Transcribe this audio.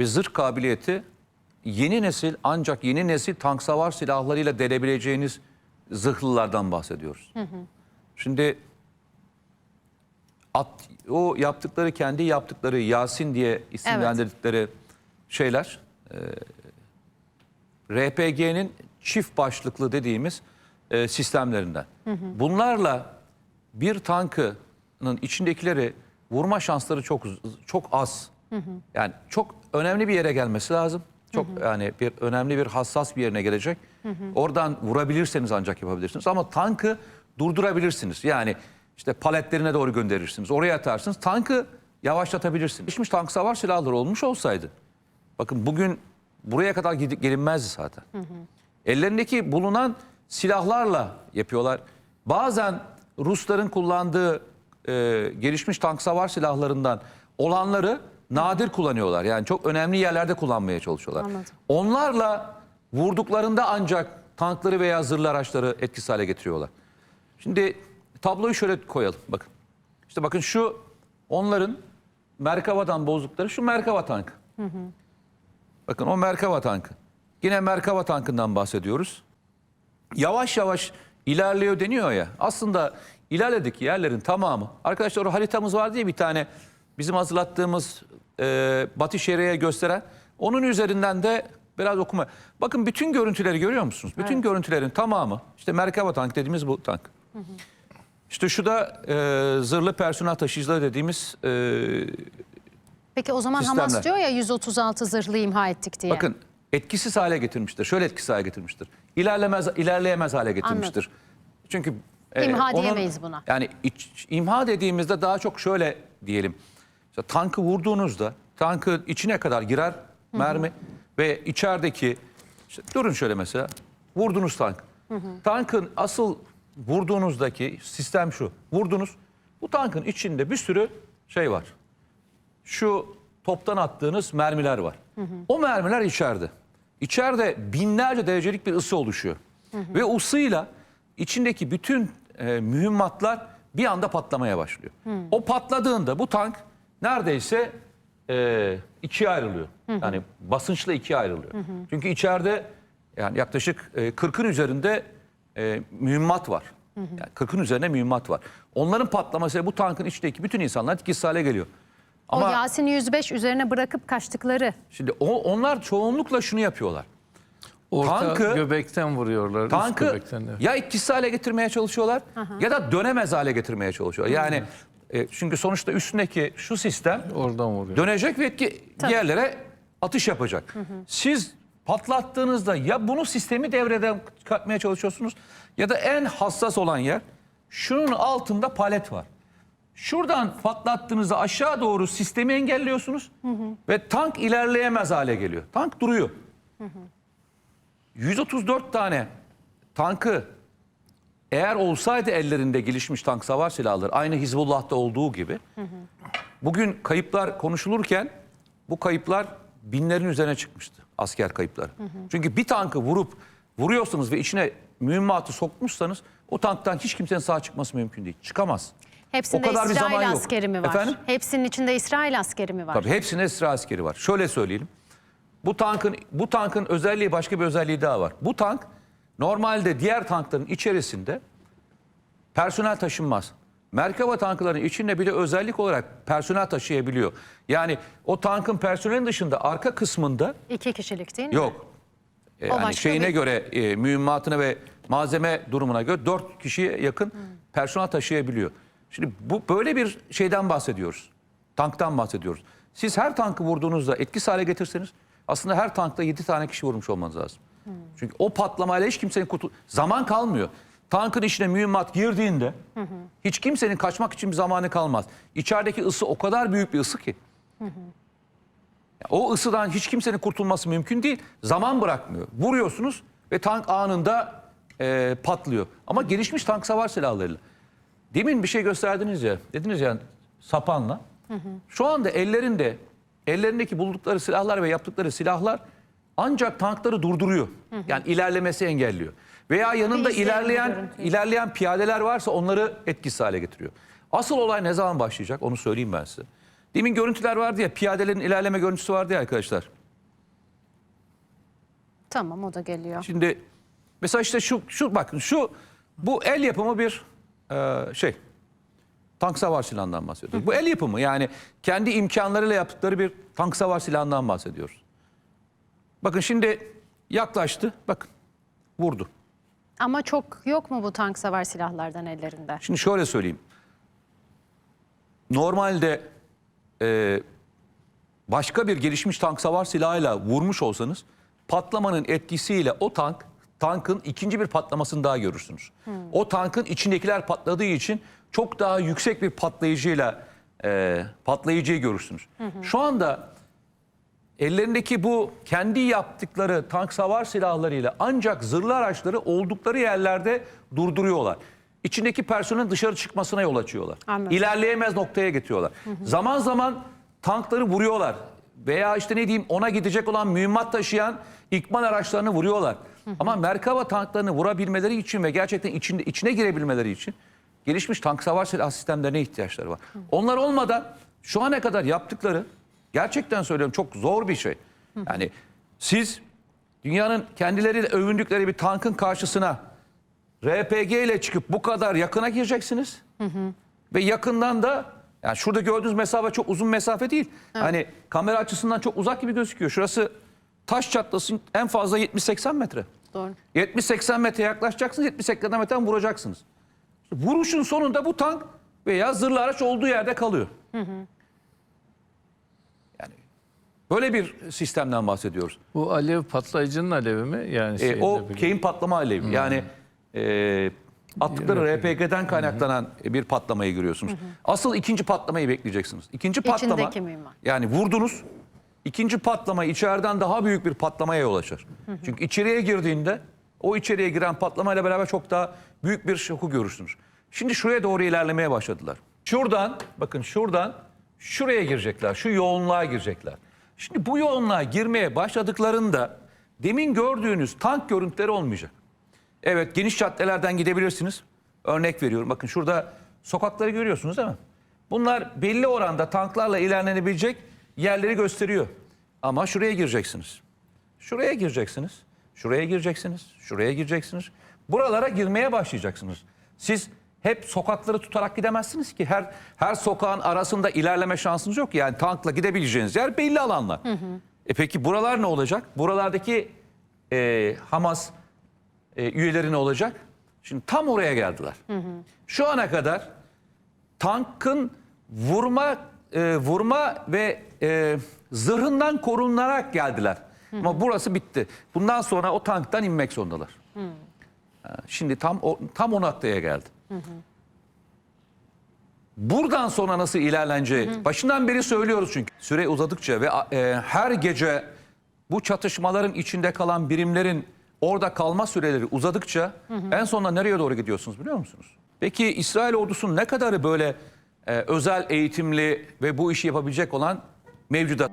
ve zırh kabiliyeti yeni nesil ancak yeni nesil tank savar silahlarıyla delebileceğiniz zırhlılardan bahsediyoruz. Şimdi at, o yaptıkları kendi yaptıkları Yasin diye isimlendirdikleri şeyler e, RPG'nin çift başlıklı dediğimiz e, sistemlerinden. Bunlarla bir tankının içindekileri vurma şansları çok çok az. Yani çok önemli bir yere gelmesi lazım. Çok yani bir önemli bir hassas bir yerine gelecek. Oradan vurabilirseniz ancak yapabilirsiniz. Ama tankı durdurabilirsiniz. Yani işte paletlerine doğru gönderirsiniz. Oraya atarsınız. Tankı yavaşlatabilirsiniz. Geçmiş tank savar silahları olmuş olsaydı. Bakın bugün buraya kadar gelinmezdi zaten. Ellerindeki bulunan silahlarla yapıyorlar. Bazen Rusların kullandığı e, gelişmiş tank savar silahlarından olanları nadir kullanıyorlar. Yani çok önemli yerlerde kullanmaya çalışıyorlar. Anladım. Onlarla vurduklarında ancak tankları veya zırhlı araçları etkisiz hale getiriyorlar. Şimdi tabloyu şöyle koyalım. Bakın. İşte bakın şu onların Merkava'dan bozdukları şu Merkava tankı. Bakın o Merkava tankı. Yine Merkava tankından bahsediyoruz. Yavaş yavaş ilerliyor deniyor ya. Aslında ilerledik yerlerin tamamı. Arkadaşlar o haritamız var diye bir tane bizim hazırlattığımız e, Batı Şeria'ya gösteren. Onun üzerinden de biraz okuma. Bakın bütün görüntüleri görüyor musunuz? Bütün görüntülerin tamamı işte Merkava tank dediğimiz bu tank. İşte şu da e, zırhlı personel taşıyıcıları dediğimiz e, Peki o zaman Sistemler. Hamas diyor ya 136 zırhlı imha ettik diye. Bakın etkisiz hale getirmiştir. Şöyle etkisiz hale getirmiştir. İlerlemez, ilerleyemez hale getirmiştir. Çünkü e, İmha onun- diyemeyiz buna. Yani iç- imha dediğimizde daha çok şöyle diyelim. İşte tankı vurduğunuzda tankın içine kadar girer mermi ve içerideki işte durun şöyle mesela vurdunuz tank. Tankın asıl vurduğunuzdaki sistem şu. Vurdunuz. Bu tankın içinde bir sürü şey var şu toptan attığınız mermiler var. O mermiler içeride. İçeride binlerce derecelik bir ısı oluşuyor. Ve ısıyla içindeki bütün e, mühimmatlar bir anda patlamaya başlıyor. O patladığında bu tank neredeyse e, ikiye ayrılıyor. Yani basınçla ikiye ayrılıyor. Çünkü içeride yani yaklaşık e, 40'ın üzerinde e, mühimmat var. Yani 40'ın üzerinde mühimmat var. Onların patlaması bu tankın içindeki bütün insanlar etkisiz hale geliyor. o Yasin 105 üzerine bırakıp kaçtıkları. Şimdi o, onlar çoğunlukla şunu yapıyorlar. Orta Tankı- göbekten vuruyorlar. Tankı göbekten de. ya etkisiz hale getirmeye çalışıyorlar ya da dönemez hale getirmeye çalışıyorlar. Yani e, çünkü sonuçta üstündeki şu sistem Oradan vuruyor. dönecek ve etki yerlere atış yapacak. Siz patlattığınızda ya bunu sistemi devreden çıkartmaya çalışıyorsunuz ya da en hassas olan yer şunun altında palet var. Şuradan patlattığınızda aşağı doğru sistemi engelliyorsunuz ve tank ilerleyemez hale geliyor. Tank duruyor. 134 tane tankı eğer olsaydı ellerinde gelişmiş tank savar silahları aynı Hizbullah'ta olduğu gibi bugün kayıplar konuşulurken bu kayıplar binlerin üzerine çıkmıştı asker kayıpları. Çünkü bir tankı vurup vuruyorsanız ve içine mühimmatı sokmuşsanız o tanktan hiç kimsenin sağ çıkması mümkün değil. Çıkamaz. Hepsinde O kadar bir zaman İsrail yok. askeri mi var? Efendim? Hepsinin içinde İsrail askeri mi var? Tabii hepsinde İsrail askeri var. Şöyle söyleyelim. Bu tankın bu tankın özelliği başka bir özelliği daha var. Bu tank normalde diğer tankların içerisinde personel taşınmaz. Merkava tankların içinde bir de özellik olarak personel taşıyabiliyor. Yani o tankın personelin dışında arka kısmında İki kişilik değil mi? yok. E, O Yani başka şeyine bir- göre e, mühimmatına ve malzeme durumuna göre dört kişiye yakın personel taşıyabiliyor. Şimdi bu böyle bir şeyden bahsediyoruz. Tanktan bahsediyoruz. Siz her tankı vurduğunuzda etkisiz hale getirseniz aslında her tankta 7 tane kişi vurmuş olmanız lazım. Çünkü o patlamayla hiç kimsenin kurtul... Zaman kalmıyor. Tankın içine mühimmat girdiğinde hiç kimsenin kaçmak için bir zamanı kalmaz. İçerideki ısı o kadar büyük bir ısı ki. Ya O ısıdan hiç kimsenin kurtulması mümkün değil. Zaman bırakmıyor. Vuruyorsunuz ve tank anında e, patlıyor. Ama gelişmiş tank savar silahlarıyla. Demin bir şey gösterdiniz ya. Dediniz ya sapanla. Şu anda ellerinde ellerindeki buldukları silahlar ve yaptıkları silahlar ancak tankları durduruyor. Yani ilerlemesi engelliyor. Veya yanında ilerleyen ilerleyen piyadeler varsa onları etkisiz hale getiriyor. Asıl olay ne zaman başlayacak onu söyleyeyim ben size. Demin görüntüler vardı ya piyadelerin ilerleme görüntüsü vardı ya arkadaşlar. Tamam o da geliyor. Şimdi mesela işte şu şu bakın şu bu el yapımı bir e, şey tank savar silahından bahsediyoruz. Bu el yapımı yani kendi imkanlarıyla yaptıkları bir tank savar silahından bahsediyoruz. Bakın şimdi yaklaştı. Bakın vurdu. Ama çok yok mu bu tank savar silahlardan ellerinde? Şimdi şöyle söyleyeyim. Normalde e, başka bir gelişmiş tank savar silahıyla vurmuş olsanız patlamanın etkisiyle o tank tankın ikinci bir patlamasını daha görürsünüz. O tankın içindekiler patladığı için çok daha yüksek bir patlayıcıyla e, patlayıcıyı görürsünüz. Şu anda ellerindeki bu kendi yaptıkları tank savar silahlarıyla ancak zırhlı araçları oldukları yerlerde durduruyorlar. İçindeki personelin dışarı çıkmasına yol açıyorlar. Anladım. İlerleyemez noktaya getiriyorlar. Zaman zaman tankları vuruyorlar. Veya işte ne diyeyim ona gidecek olan mühimmat taşıyan ikmal araçlarını vuruyorlar. Ama Merkava tanklarını vurabilmeleri için ve gerçekten içinde, içine girebilmeleri için gelişmiş tank savar silah sistemlerine ihtiyaçları var. Onlar olmadan şu ana kadar yaptıkları gerçekten söylüyorum çok zor bir şey. Yani siz dünyanın kendileriyle övündükleri bir tankın karşısına RPG ile çıkıp bu kadar yakına gireceksiniz. Ve yakından da yani şurada gördüğünüz mesafe çok uzun mesafe değil. Hani kamera açısından çok uzak gibi gözüküyor. Şurası taş çatlasın en fazla 70-80 metre. Doğru. 70-80 metre yaklaşacaksınız, 70-80 metreden vuracaksınız. Vuruşun sonunda bu tank veya zırhlı araç olduğu yerde kalıyor. Yani böyle bir sistemden bahsediyoruz. Bu alev patlayıcının alevi mi? Yani E, o keyin patlama alevi. Yani e, attıkları RPG'den kaynaklanan bir patlamayı görüyorsunuz. Asıl ikinci patlamayı bekleyeceksiniz. İkinci patlama İçindeki mühimmat. yani vurdunuz. İkinci patlama içeriden daha büyük bir patlamaya yol açar. Çünkü içeriye girdiğinde o içeriye giren patlamayla beraber çok daha büyük bir şoku görürsünüz. Şimdi şuraya doğru ilerlemeye başladılar. Şuradan bakın şuradan şuraya girecekler. Şu yoğunluğa girecekler. Şimdi bu yoğunluğa girmeye başladıklarında demin gördüğünüz tank görüntüleri olmayacak. Evet geniş caddelerden gidebilirsiniz. Örnek veriyorum. Bakın şurada sokakları görüyorsunuz değil mi? Bunlar belli oranda tanklarla ilerlenebilecek yerleri gösteriyor. Ama şuraya gireceksiniz. Şuraya gireceksiniz. Şuraya gireceksiniz. Şuraya gireceksiniz. Buralara girmeye başlayacaksınız. Siz hep sokakları tutarak gidemezsiniz ki. Her her sokağın arasında ilerleme şansınız yok. Yani tankla gidebileceğiniz yer belli alanlar. E peki buralar ne olacak? Buralardaki e, Hamas e, üyeleri ne olacak? Şimdi tam oraya geldiler. Şu ana kadar tankın vurma e, vurma ve e, zırhından korunarak geldiler. Ama burası bitti. Bundan sonra o tanktan inmek zorundalar. Ha, Şimdi tam o, tam o noktaya geldi. Buradan sonra nasıl ilerleneceği başından beri söylüyoruz çünkü. Süre uzadıkça ve e, her gece bu çatışmaların içinde kalan birimlerin orada kalma süreleri uzadıkça en sonunda nereye doğru gidiyorsunuz biliyor musunuz? Peki İsrail ordusunun ne kadarı böyle e, özel eğitimli ve bu işi yapabilecek olan mevcuda?